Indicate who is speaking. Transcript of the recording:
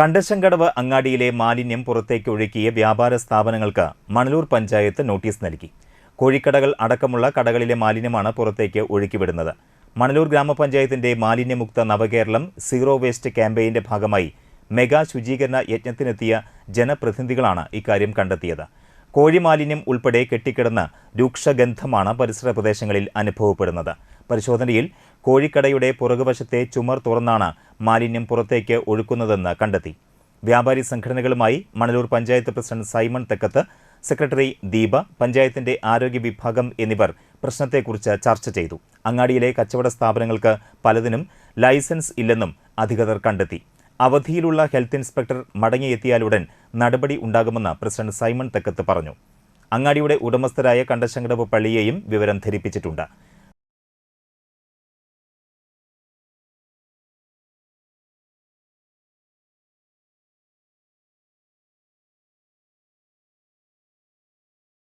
Speaker 1: കണ്ടശങ്കടവ് അങ്ങാടിയിലെ മാലിന്യം പുറത്തേക്ക് ഒഴുക്കിയ വ്യാപാര സ്ഥാപനങ്ങൾക്ക് മണലൂർ പഞ്ചായത്ത് നോട്ടീസ് നൽകി. കോഴിക്കടകൾ അടക്കമുള്ള കടകളിലെ മാലിന്യമാണ് പുറത്തേക്ക് ഒഴുക്കിവിടുന്നത്. മണലൂർ ഗ്രാമപഞ്ചായത്തിന്റെ മാലിന്യമുക്ത നവകേരളം സീറോ വേസ്റ്റ് ക്യാമ്പയിന്റെ ഭാഗമായി മെഗാ ശുചീകരണ യജ്ഞത്തിനെത്തിയ ജനപ്രതിനിധികളാണ് ഇക്കാര്യം കണ്ടെത്തിയത്. കോഴിമാലിന്യം ഉൾപ്പെടെ കെട്ടിക്കിടന്ന് രൂക്ഷഗന്ധമാണ് പരിസര പ്രദേശങ്ങളിൽ അനുഭവപ്പെടുന്നത്. പരിശോധനയിൽ കോഴിക്കടയുടെ പുറകുവശത്തെ ചുമർ തുറന്നാണ് മാലിന്യം പുറത്തേക്ക് ഒഴുക്കുന്നതെന്ന് കണ്ടെത്തി. വ്യാപാരി സംഘടനകളുമായി Manalur panchayat president Simon Thekkath secretary Deepa പഞ്ചായത്തിന്റെ ആരോഗ്യ വിഭാഗം എന്നിവർ പ്രശ്നത്തെക്കുറിച്ച് ചർച്ച ചെയ്തു. അങ്ങാടിയിലെ കച്ചവട സ്ഥാപനങ്ങൾക്ക് പലതിനും ലൈസൻസ് ഇല്ലെന്നും അധികൃതർ കണ്ടെത്തി. അവധിയിലുള്ള ഹെൽത്ത് ഇൻസ്പെക്ടർ മടങ്ങിയെത്തിയാലുടൻ നടപടി ഉണ്ടാകുമെന്ന് പ്രസിഡന്റ് സൈമൺ തെക്കത്ത് പറഞ്ഞു. അങ്ങാടിയുടെ ഉടമസ്ഥരായ കണ്ടശങ്കടവ് പള്ളിയെയും വിവരം ധരിപ്പിച്ചിട്ടുണ്ട്.